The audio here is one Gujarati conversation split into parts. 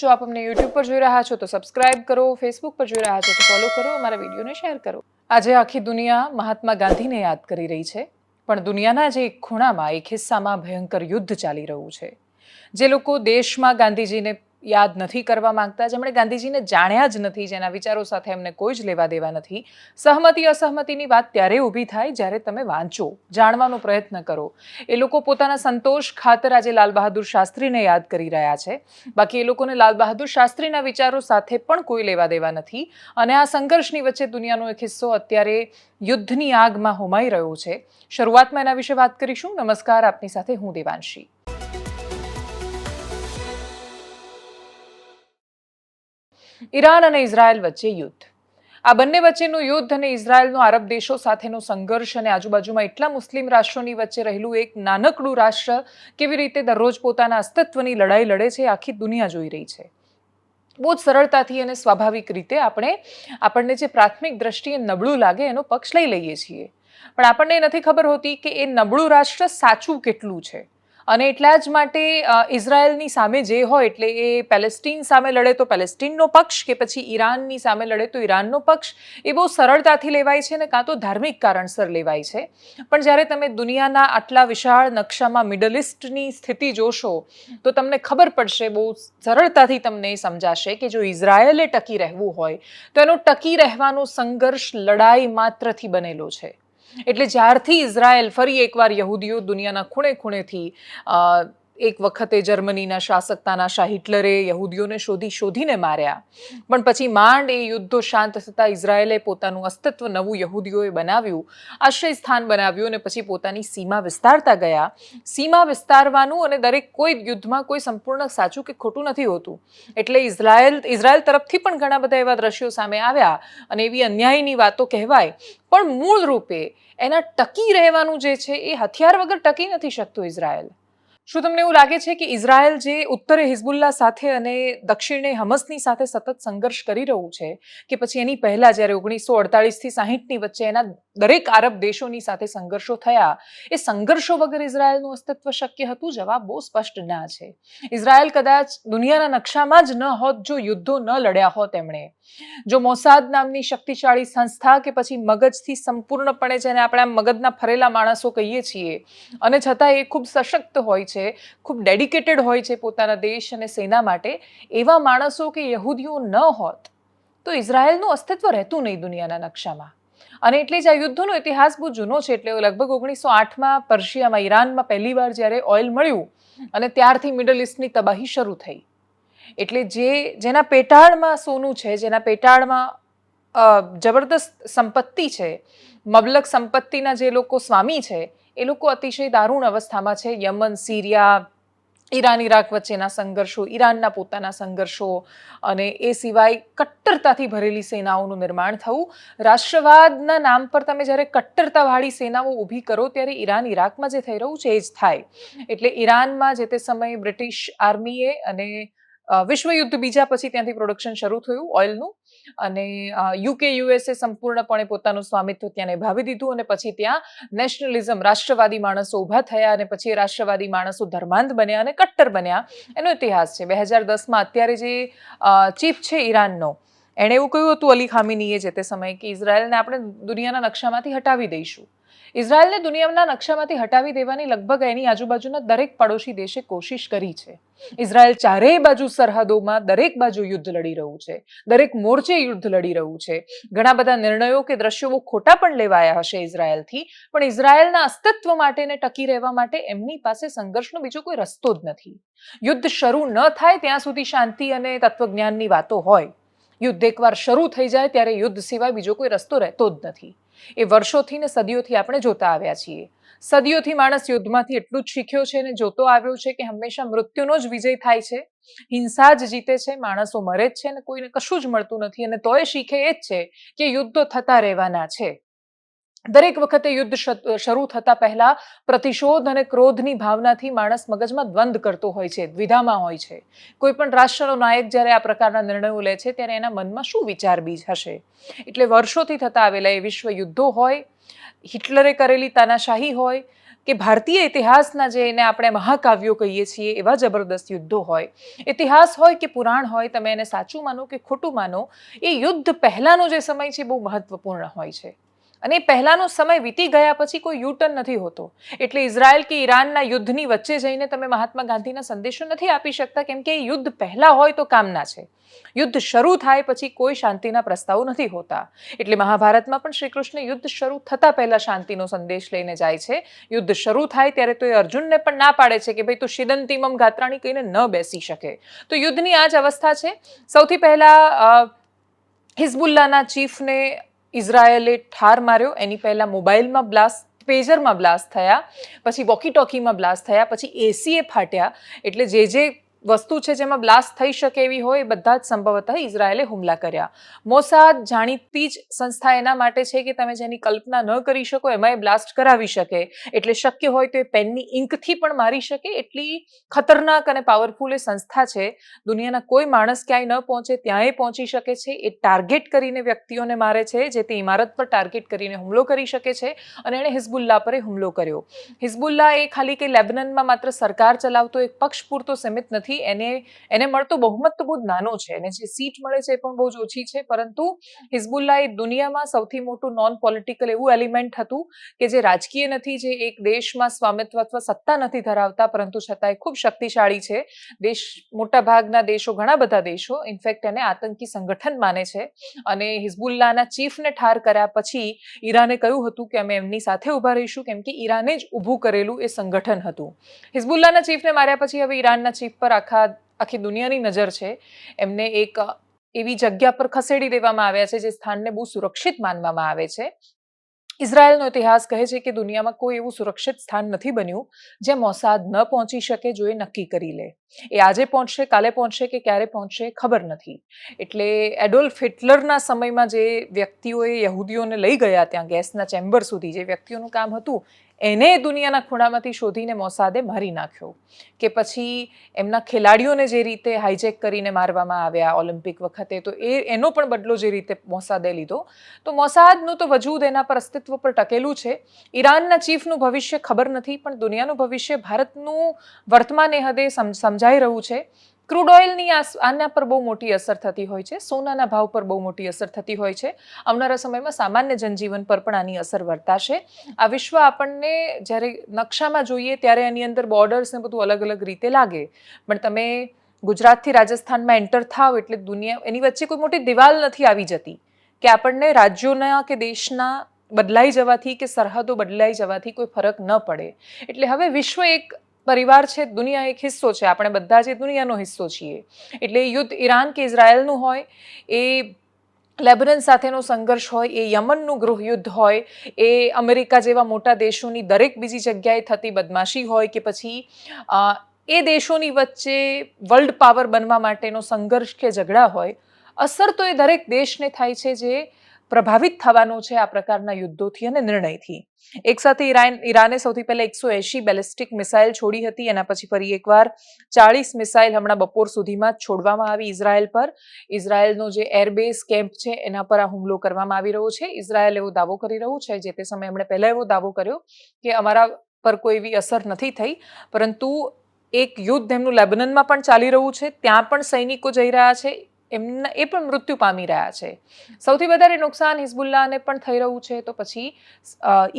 જો આપ અમને યુટ્યુબ પર જોઈ રહ્યા છો તો સબસ્ક્રાઇબ કરો ફેસબુક પર જોઈ રહ્યા છો તો ફોલો કરો, અમારા વિડીયોને શેર કરો. આજે આખી દુનિયા મહાત્મા ગાંધીને યાદ કરી રહી છે, પણ દુનિયાના જે ખૂણામાં, એક હિસ્સામાં ભયંકર યુદ્ધ ચાલી રહ્યું છે. જે લોકો દેશમાં ગાંધીજીને યાદ નથી કરવા માંગતા, જેમણે ગાંધીજીને જાણ્યા જ નથી, જેના વિચારો સાથે એમને કોઈ જ લેવા દેવા નથી. સહમતિ, અસહમતિની વાત ત્યારે ઊભી થાય જ્યારે તમે વાંચો, જાણવાનો પ્રયત્ન કરો. એ લોકો પોતાના સંતોષ ખાતર આજે લાલ બહાદુર શાસ્ત્રીને યાદ કરી રહ્યા છે. બાકી એ લોકોને લાલ બહાદુર શાસ્ત્રીના વિચારો સાથે પણ કોઈ લેવા દેવા નથી. અને આ સંઘર્ષની વચ્ચે દુનિયાનો એક હિસ્સો અત્યારે યુદ્ધની આગમાં હોમાઈ રહ્યો છે. શરૂઆતમાં એના વિશે વાત કરીશું. નમસ્કાર, આપની સાથે હું દેવાંશી. ઈરાન અને ઇઝરાયલ વચ્ચે યુદ્ધ. આ બંને વચ્ચેનું યુદ્ધ અને ઇઝરાયલનો આરબ દેશો સાથેનો સંઘર્ષ અને આજુબાજુમાં એટલા મુસ્લિમ રાષ્ટ્રોની વચ્ચે રહેલું એક નાનકડું રાષ્ટ્ર કેવી રીતે દરરોજ પોતાના અસ્તિત્વની લડાઈ લડે છે આખી દુનિયા જોઈ રહી છે. બહુ જ સરળતાથી અને સ્વાભાવિક રીતે આપણે આપણને જે પ્રાથમિક દ્રષ્ટિએ નબળું લાગે એનો પક્ષ લઈ લઈએ છીએ. પણ આપણને નથી ખબર હોતી કે એ નબળું રાષ્ટ્ર સાચું કેટલું છે. અને એટલા જ માટે ઇઝરાયલની સામે જે હોય એટલે એ પેલેસ્ટીન સામે લડે તો પેલેસ્ટીનનો પક્ષ કે પછી ઈરાનની સામે લડે તો ઈરાનનો પક્ષ. એ બહુ સરળતાથી લેવાય છે ને કાં તો ધાર્મિક કારણસર લેવાય છે. પણ જ્યારે તમે દુનિયાના આટલા વિશાળ નકશામાં મિડલ ઇસ્ટની સ્થિતિ જોશો, તો તમને ખબર પડશે, બહુ સરળતાથી તમને સમજાશે કે જો ઇઝરાયલે ટકી રહેવું હોય, તો એનો ટકી રહેવાનો સંઘર્ષ લડાઈ માત્રથી બનેલો છે. એટલે જ્યારથી ઇઝરાયલ ફરી એકવાર યહૂદીઓ દુનિયાના ખૂણે ખૂણેથી એક વખતે જર્મનીના શાસકતાના તાનાશા હિટલરે યહૂદીઓને શોધી શોધીને માર્યા. પણ પછી માંડ એ યુદ્ધો શાંત થતાં ઇઝરાયેલે પોતાનું અસ્તિત્વ નવું યહૂદીઓએ બનાવ્યું આશ્રય સ્થાન બનાવ્યું અને પછી પોતાની સીમા વિસ્તારતા ગયા. સીમા વિસ્તારવાનું અને દરેક કોઈ યુદ્ધમાં કોઈ સંપૂર્ણ સાચું કે ખોટું નથી હોતું. એટલે ઇઝરાયલ ઇઝરાયલ તરફથી પણ ઘણા બધા એવા દ્રશ્યો સામે આવ્યા અને એવી અન્યાયની વાતો કહેવાય. પણ મૂળ રૂપે એના ટકી રહેવાનું જે છે એ હથિયાર વગર ટકી નથી શકતું ઇઝરાયલ. શું તમને એવું લાગે છે કે ઇઝરાયલ જે ઉત્તરે હિઝબુલ્લા સાથે અને દક્ષિણે હમસની સાથે સતત સંઘર્ષ કરી રહ્યું છે કે પછી એની પહેલા જ્યારે ઓગણીસો અડતાળીસથી સાહીઠની વચ્ચે એના દરેક આરબ દેશોની સાથે સંઘર્ષો થયા, એ સંઘર્ષો વગર ઇઝરાયલનું અસ્તિત્વ શક્ય હતું? જવાબ બહુ સ્પષ્ટ ના છે. ઇઝરાયલ કદાચ દુનિયાના નકશામાં જ ન હોત, જો યુદ્ધો ન લડ્યા હોત એમણે. જો મોસાદ નામની શક્તિશાળી સંસ્થા કે પછી મગજથી સંપૂર્ણપણે જેને આપણે આમ મગજના ફરેલા માણસો કહીએ છીએ, અને છતાં એ ખૂબ સશક્ત હોય છે ખૂબ ડેડિકેટેડ હોય છે પોતાના દેશ અને સેના માટે, એવા માણસો કે યહૂદીઓ ન હોત, તો ઇઝરાયલનું અસ્તિત્વ રહેતું નહીં દુનિયાના નકશામાં. અને એટલે જ આ યુદ્ધનો ઇતિહાસ બહુ જૂનો છે, એટલે લગભગ ઓગણીસો આઠમાં પર્શિયામાં, ઈરાનમાં પહેલીવાર જ્યારે ઓઇલ મળ્યું અને ત્યારથી મિડલ ઇસ્ટની તબાહી શરૂ થઈ. એટલે જે, જેના પેટાળમાં સોનું છે, જેના પેટાળમાં જબરદસ્ત સંપત્તિ છે, મબલક સંપત્તિના જે લોકો સ્વામી છે એ લોકો અતિશય દારૂણ અવસ્થામાં છે. યમન, સિરિયા, ઈરાન ઇરાક વચ્ચેના સંઘર્ષો, ઈરાનના પોતાના સંઘર્ષો અને એ સિવાય કટ્ટરતાથી ભરેલી સેનાઓનું નિર્માણ થવું રાષ્ટ્રવાદના નામ પર તમે જ્યારે કટ્ટરતાવાળી સેનાઓ ઊભી કરો ત્યારે ઈરાન ઇરાકમાં જે થઈ રહ્યું છે એ જ થાય. એટલે ઈરાનમાં જે તે સમયે બ્રિટિશ આર્મીએ અને વિશ્વ વિશ્વયુદ્ધ બીજા પછી ત્યાંથી પ્રોડક્શન શરૂ થયું, ઓઇલનું. અને યુકે યુએસએ સંપૂર્ણપણે પોતાનું સ્વામિત્વ ત્યાં નિભાવી દીધું અને પછી ત્યાં નેશનલિઝમ રાષ્ટ્રવાદી માણસો ઊભા થયા અને પછી રાષ્ટ્રવાદી માણસો ધર્માંધ બન્યા અને કટ્ટર બન્યા. એનો ઇતિહાસ છે. બે હજાર દસમાં અત્યારે જે ચીફ છે ઈરાનનો, એણે એવું કહ્યું હતું અલી ખામીનીએ જે તે સમયે કે ઇઝરાયલને આપણે દુનિયાના નકશામાંથી હટાવી દઈશું. ઇઝરાયલને દુનિયાના નકશામાંથી હટાવી દેવાની લગભગ એની આજુબાજુના દરેક પડોશી દેશે કોશિશ કરી છે. ઇઝરાયલ ચારેય બાજુ સરહદોમાં દરેક બાજુ યુદ્ધ લડી રહ્યું છે. દરેક મોરચે યુદ્ધ લડી રહ્યું છે. ઘણા બધા નિર્ણયો કે દ્રશ્યો ખોટા પણ લેવાયા હશે ઇઝરાયલથી, પણ ઇઝરાયલના અસ્તિત્વ માટે ને ટકી રહેવા માટે એમની પાસે સંઘર્ષનો બીજો કોઈ રસ્તો જ નથી. યુદ્ધ શરૂ ન થાય ત્યાં સુધી શાંતિ અને તત્વજ્ઞાનની વાતો હોય. યુદ્ધ એકવાર શરૂ થઈ જાય ત્યારે યુદ્ધ સિવાય બીજો કોઈ રસ્તો રહેતો જ નથી. એ વર્ષોથી ને સદીઓથી આપણે જોતા આવ્યા છીએ. સદીઓથી માણસ યુદ્ધમાંથી એટલું જ શીખ્યો છે અને જોતો આવ્યો છે કે હંમેશા મૃત્યુનો જ વિજય થાય છે. હિંસા જ જીતે છે, માણસો મરે જ છે અને કોઈને કશું જ મળતું નથી અને તોય શીખે એ જ છે કે યુદ્ધો થતા રહેવાના છે. દરેક વખતે યુદ્ધ શરૂ થતા પહેલા પ્રતિશોધ અને ક્રોધની ભાવનાથી માણસ મગજમાં દ્વંદ કરતો હોય છે, દ્વિધામાં હોય છે. કોઈ પણ રાષ્ટ્રનો નાયક જ્યારે આ પ્રકારના નિર્ણયો લે છે, ત્યારે એના મનમાં શું વિચાર બીજ હશે? એટલે વર્ષોથી થતા આવેલા એ વિશ્વ યુદ્ધો હોય, હિટલરે કરેલી તાનાશાહી હોય, કે ભારતીય ઇતિહાસના જે એને આપણે મહાકાવ્યો કહીએ છીએ, એવા જબરદસ્ત યુદ્ધો હોય. ઇતિહાસ હોય કે પુરાણ હોય, તમે એને સાચું માનો કે ખોટું માનો, એ યુદ્ધ પહેલાંનો જે સમય છે બહુ મહત્વપૂર્ણ હોય છે. અને પહેલાંનો સમય વીતી ગયા પછી કોઈ યુટર્ન નથી હોતો. એટલે ઇઝરાયલ કે ઈરાનના યુદ્ધની વચ્ચે જઈને તમે મહાત્મા ગાંધીના સંદેશો નથી આપી શકતા, કેમ કે યુદ્ધ પહેલાં હોય તો કામના છે. યુદ્ધ શરૂ થાય પછી કોઈ શાંતિના પ્રસ્તાવો નથી હોતા. એટલે મહાભારતમાં પણ શ્રી કૃષ્ણ યુદ્ધ શરૂ થતાં પહેલાં શાંતિનો સંદેશ લઈને જાય છે. યુદ્ધ શરૂ થાય ત્યારે તો એ અર્જુનને પણ ના પાડે છે કે ભાઈ તું શિદંતિમમ ગાત્રાણી કહીને ન બેસી શકે. તો યુદ્ધની આ જ અવસ્થા છે. સૌથી પહેલાં હિઝબુલ્લાના ચીફને ઇઝરાયેલે ઠાર માર્યો, એની પહેલાં મોબાઈલમાં બ્લાસ્ટ, પેજરમાં બ્લાસ્ટ થયા, પછી વોકી ટોકીમાં બ્લાસ્ટ થયા, પછી એસીએ ફાટ્યા, એટલે જે જે વસ્તુ છે જેમાં બ્લાસ્ટ થઈ શકે એવી હોય બધા જ સંભવતઃ ઇઝરાયેલે હુમલા કર્યા. મોસાદ જાણીતી જ સંસ્થા એના માટે છે કે તમે જેની કલ્પના ન કરી શકો એમાં એ બ્લાસ્ટ કરાવી શકે. એટલે શક્ય હોય તો એ પેનની ઇંકથી પણ મારી શકે. એટલી ખતરનાક અને પાવરફુલ એ સંસ્થા છે. દુનિયાના કોઈ માણસ ક્યાંય ન પહોંચે ત્યાંય પહોંચી શકે છે. એ ટાર્ગેટ કરીને વ્યક્તિઓને મારે છે જે તે ઇમારત પર ટાર્ગેટ કરીને હુમલો કરી શકે છે અને એણે હિઝબુલ્લા પર એ હુમલો કર્યો. હિઝબુલ્લા એ ખાલી કે લેબનનમાં માત્ર સરકાર ચલાવતો એક પક્ષ પૂરતો સીમિત નથી એને એને મળતો બહુમત તો બહુ જ નાનો છે. એને જે સીટ મળે છે એ પણ બહુ જ ઓછી છે. પરંતુ હિઝબુલ્લા એ દુનિયામાં સૌથી મોટું નોન પોલિટિકલ એવું એલિમેન્ટ હતું કે જે રાજકીય નથી, જે એક દેશમાં સ્વામિત્વ સત્તા નથી ધરાવતા, પરંતુ છતાંય ખૂબ શક્તિશાળી છે. દેશ મોટા ભાગના દેશો, ઘણા બધા દેશો ઇનફેક્ટ એને આતંકી સંગઠન માને છે. અને હિઝબુલ્લાના ચીફને ઠાર કર્યા પછી ઈરાને કહ્યું હતું કે અમે એમની સાથે ઊભા રહીશું, કેમ કે ઈરાને જ ઊભું કરેલું એ સંગઠન હતું. હિઝબુલ્લાના ચીફને માર્યા પછી હવે ઈરાનના ચીફ પર આખા, આખી દુનિયાની નજર છે, એમને એક એવી જગ્યા પર ખસેડી દેવામાં આવ્યા છે જે સ્થાનને બહુ સુરક્ષિત માનવામાં આવે છે. ઇઝરાયલનો ઇતિહાસ કહે છે કે દુનિયામાં કોઈ એવું સુરક્ષિત સ્થાન નથી બન્યું જે મોસાદ ન પહોંચી શકે જો એ નક્કી કરી લે. એ આજે પહોંચશે, કાલે પહોંચશે કે ક્યારે પહોંચશે ખબર નથી. એટલે એડોલ્ફ હિટલરના સમયમાં જે વ્યક્તિઓએ યહૂદીઓને લઈ ગયા ત્યાં ગેસના ચેમ્બર સુધી જે વ્યક્તિઓનું કામ હતું એને દુનિયાના ખૂણામાંથી શોધીને મોસાદે મારી નાખ્યો કે પછી એમના ખેલાડીઓને જે રીતે હાઈજેક કરીને મારવામાં આવ્યા ઓલિમ્પિક વખતે, તો એ, એનો પણ બદલો જે રીતે મોસાદે લીધો. તો મોસાદનું તો વજૂદ એના પર અસ્તિત્વ પર ટકેલું છે. ઈરાનના ચીફનું ભવિષ્ય ખબર નથી, પણ દુનિયાનું ભવિષ્ય ભારતનું વર્તમાન એ હદે સમ- સમજાઈ રહ્યું છે. ક્રૂડ ઓઇલની આના પર બહુ મોટી અસર થતી હોય છે. સોનાના ભાવ પર બહુ મોટી અસર થતી હોય છે. આવનારા સમયમાં સામાન્ય જનજીવન પર પણ આની અસર વર્તાશે. આ વિશ્વ આપણને જ્યારે નકશામાં જોઈએ ત્યારે એની અંદર બોર્ડર્સ ને બધું અલગ અલગ રીતે લાગે. પણ તમે ગુજરાતથી રાજસ્થાનમાં એન્ટર થાવ એટલે દુનિયા, એની વચ્ચે કોઈ મોટી દિવાલ નથી આવી જતી કે આપણને રાજ્યોના કે દેશના બદલાઈ જવાથી કે સરહદો બદલાઈ જવાથી કોઈ ફરક ન પડે. એટલે હવે વિશ્વ એક પરિવાર છે, દુનિયા એક હિસ્સો છે. આપણે બધા જે દુનિયાનો હિસ્સો છીએ. એટલે યુદ્ધ ઈરાન કે ઇઝરાયલનું હોય, એ લેબનન સાથેનો સંઘર્ષ હોય, એ યમનનું ગૃહયુદ્ધ હોય, એ અમેરિકા જેવા મોટા દેશોની દરેક બીજી જગ્યાએ થતી બદમાશી હોય કે પછી એ દેશોની વચ્ચે વર્લ્ડ પાવર બનવા માટેનો સંઘર્ષ કે ઝઘડા હોય, અસર તો એ દરેક દેશને થાય છે જે પ્રભાવિત થવાનો છે આ પ્રકારના યુદ્ધોથી અને નિર્ણયથી. એક સાથે ઈરાન, ઈરાને સૌથી પહેલા એકસો એંશી બેલિસ્ટિક મિસાઇલ છોડી હતી, એના પછી ફરી એકવાર ચાળીસ મિસાઇલ હમણાં બપોર સુધીમાં છોડવામાં આવી ઇઝરાયલ પર. ઇઝરાયલનો જે એરબેઝ કેમ્પ છે, એના પર આ હુમલો કરવામાં આવી રહ્યો છે. ઇઝરાયલ એવો દાવો કરી રહ્યું છે, જે તે સમયે એમણે પહેલા એવો દાવો કર્યો કે અમારા પર કોઈ એવી અસર નથી થઈ, પરંતુ એક યુદ્ધ એમનું લેબનનમાં પણ ચાલી રહ્યું છે, ત્યાં પણ સૈનિકો જઈ રહ્યા છે. એમના એ પણ મૃત્યુ પામી રહ્યા છે. સૌથી વધારે નુકસાન હિઝબુલ્લાને પણ થઈ રહ્યું છે, તો પછી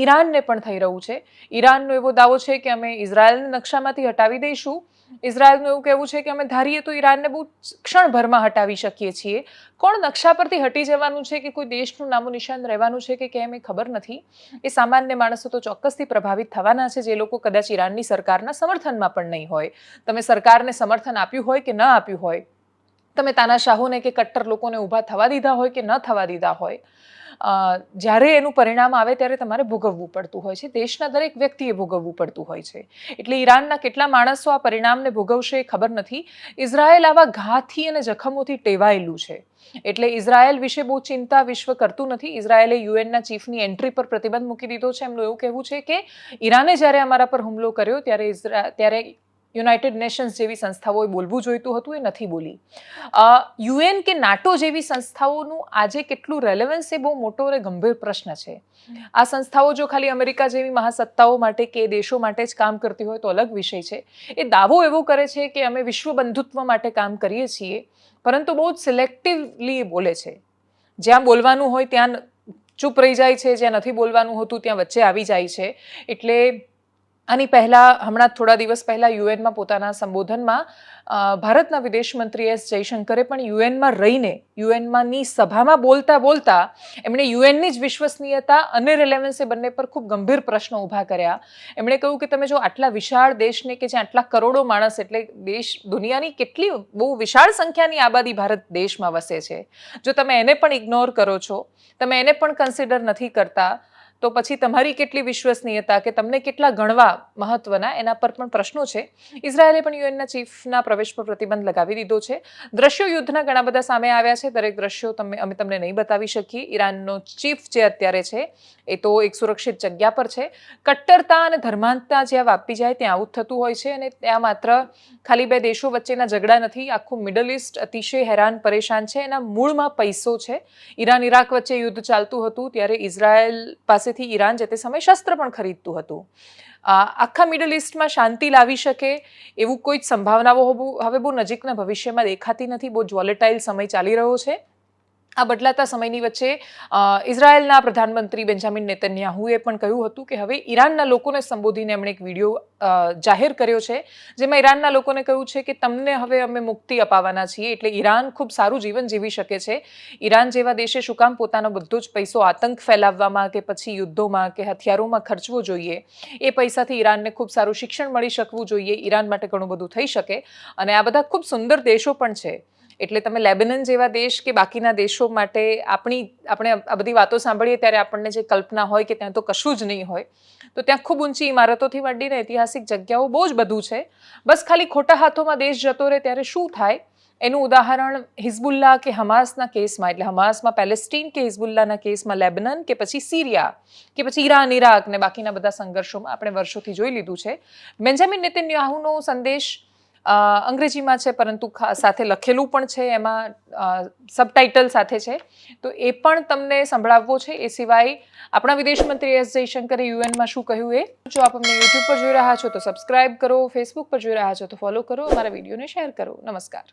ઈરાનને પણ થઈ રહ્યું છે. ઈરાનનો એવો દાવો છે કે અમે ઇઝરાયલને નકશામાંથી હટાવી દઈશું. ઇઝરાયલનું એવું કહેવું છે કે અમે ધારીએ તો ઈરાનને બહુ ક્ષણભરમાં હટાવી શકીએ છીએ. કોણ નકશા પરથી હટી જવાનું છે કે કોઈ દેશનું નામો નિશાન રહેવાનું છે કે કેમ એ ખબર નથી. એ સામાન્ય માણસો તો ચોક્કસથી પ્રભાવિત થવાના છે, જે લોકો કદાચ ઈરાનની સરકારના સમર્થનમાં પણ નહીં હોય. તમે સરકારને સમર્થન આપ્યું હોય કે ન આપ્યું હોય? તમે તાનાશાહોને કે કટ્ટર લોકોને ઊભા થવા દીધા હોય કે ન થવા દીધા હોય જ્યારે એનું પરિણામ આવે ત્યારે તમારે ભોગવવું પડતું હોય છે. દેશના દરેક વ્યક્તિએ ભોગવવું પડતું હોય છે. એટલે ઈરાનના કેટલા માણસો આ પરિણામને ભોગવશે એ ખબર નથી. ઇઝરાયલ આવા ઘાથી અને જખમોથી ટેવાયેલું છે. એટલે ઇઝરાયલ વિશે બહુ ચિંતા વિશ્વ કરતું નથી. ઇઝરાયલે યુએનના ચીફની એન્ટ્રી પર પ્રતિબંધ મૂકી દીધો છે. એમનું એવું કહેવું છે કે ઈરાને જ્યારે અમારા પર હુમલો કર્યો ત્યારે ત્યારે યુનાઇટેડ નેશન્સ જેવી સંસ્થાઓએ બોલવું જોઈતું હતું, એ નથી બોલી. યુએન કે નાટો જેવી સંસ્થાઓનું આજે કેટલું રેલેવન્સ એ બહુ મોટો અને ગંભીર પ્રશ્ન છે. આ સંસ્થાઓ જો ખાલી અમેરિકા જેવી મહાસત્તાઓ માટે કે દેશો માટે જ કામ કરતી હોય તો અલગ વિષય છે. એ દાવો એવો કરે છે કે અમે વિશ્વ બંધુત્વ માટે કામ કરીએ છીએ, પરંતુ બહુ જ સિલેક્ટિવલી બોલે છે. જ્યાં બોલવાનું હોય ત્યાં ચૂપ રહી જાય છે, જ્યાં નથી બોલવાનું હોતું ત્યાં વચ્ચે આવી જાય છે. એટલે આની પહેલાં, હમણાં થોડા દિવસ પહેલાં યુએનમાં પોતાના સંબોધનમાં ભારતના વિદેશ મંત્રી એસ જયશંકરે પણ યુએનમાં રહીને, યુએનમાંની સભામાં બોલતા બોલતા એમણે યુએનની જ વિશ્વસનીયતા અને રિલેવન્સ એ બંને પર ખૂબ ગંભીર પ્રશ્નો ઊભા કર્યા. એમણે કહ્યું કે તમે જો આટલા વિશાળ દેશને કે જ્યાં આટલા કરોડો માણસ એટલે દેશ, દુનિયાની કેટલી બહુ વિશાળ સંખ્યાની આબાદી ભારત દેશમાં વસે છે. જો તમે એને પણ ઇગ્નોર કરો છો, તમે એને પણ કન્સિડર નથી કરતા તો પછી તમારી કેટલી વિશ્વસનીયતા કે તમને કેટલા ગણવા મહત્વના, એના પર પણ પ્રશ્નો છે. ઇઝરાયેલે પણ યુએનના ચીફના પ્રવેશ પર પ્રતિબંધ લગાવી દીધો છે. દ્રશ્યો યુદ્ધના ઘણા બધા સામે આવ્યા છે. દરેક દ્રશ્યો તમે, અમે તમને નહીં બતાવી શકીએ. ઈરાનનો ચીફ જે અત્યારે છે, એ તો એક સુરક્ષિત જગ્યા પર છે. કટ્ટરતા અને ધર્માંતતા જ્યાં વાપી જાય, ત્યાં આવું થતું હોય છે અને ત્યાં માત્ર ખાલી બે દેશો વચ્ચેના ઝઘડા નથી. આખું મિડલ ઇસ્ટ અતિશય હેરાન, પરેશાન છે. એના મૂળમાં પૈસો છે. ઈરાન ઇરાક વચ્ચે યુદ્ધ ચાલતું હતું, ત્યારે ઇઝરાયલ પાસેથી ઈરાન જે તે સમયે શસ્ત્ર પણ ખરીદતું હતું. આખા મિડલ ઇસ્ટમાં શાંતિ લાવી શકે એવું કોઈ જ સંભાવનાઓ હવે બહુ નજીકના ભવિષ્યમાં દેખાતી નથી, બહુ જ વોલેટાઇલ સમય ચાલી રહ્યો છે. આ બદલાતા સમયની વચ્ચે ઇઝરાયલના પ્રધાનમંત્રી બેન્જામિન નેતન્યાહુએ પણ કહ્યું હતું કે હવે ઈરાનના લોકોને સંબોધીને એમણે એક વીડિયો જાહેર કર્યો છે, જેમાં ઈરાનના લોકોને કહ્યું છે કે તમને હવે અમે મુક્તિ અપાવવાના છીએ, એટલે ઈરાન ખૂબ સારું જીવન જીવી શકે છે. ઈરાન જેવા દેશે શું કામ પોતાનો બધો જ પૈસો આતંક ફેલાવવામાં કે પછી યુદ્ધોમાં કે હથિયારોમાં ખર્ચવો જોઈએ? એ પૈસાથી ઈરાનને ખૂબ સારું શિક્ષણ મળી શકવું જોઈએ. ઈરાન માટે ઘણું બધું થઈ શકે. અને આ બધા ખૂબ સુંદર દેશો પણ છે. એટલે તમે લેબનન જેવા દેશ કે બાકીના દેશો માટે આપણી, આપણે આ બધી વાતો સાંભળીએ ત્યારે આપણને જે કલ્પના હોય કે ત્યાં તો કશું જ નહીં હોય, તો ત્યાં ખૂબ ઊંચી ઇમારતોથી માંડીને ઐતિહાસિક જગ્યાઓ બહુ જ બધું છે. બસ ખાલી ખોટા હાથોમાં દેશ જતો રહે ત્યારે શું થાય? એનું ઉદાહરણ હિઝબુલ્લા કે હમાસના કેસમાં, એટલે હમાસમાં પેલેસ્ટીન કે હિઝબુલ્લાના કેસમાં લેબનન કે પછી સિરિયા કે પછી ઈરાન ઇરાક ને બાકીના બધા સંઘર્ષોમાં આપણે વર્ષોથી જોઈ લીધું છે. બેન્જામિન નેતન્યાહુનો સંદેશ અંગ્રેજીમાં છે, પરંતુ સાથે લખેલું પણ છે, એમાં સબટાઇટલ સાથે છે. તો એ પણ તમને સંભળાવવો છે. એ સિવાય આપણા વિદેશ મંત્રી એસ જયશંકરે યુએનમાં શું કહ્યું એ? જો આપ અમને યુટ્યુબ પર જોઈ રહ્યા છો, તો સબસ્ક્રાઇબ કરો ફેસબુક પર જોઈ રહ્યા છો, તો ફોલો કરો, અમારા વિડીયોને શેર કરો. નમસ્કાર.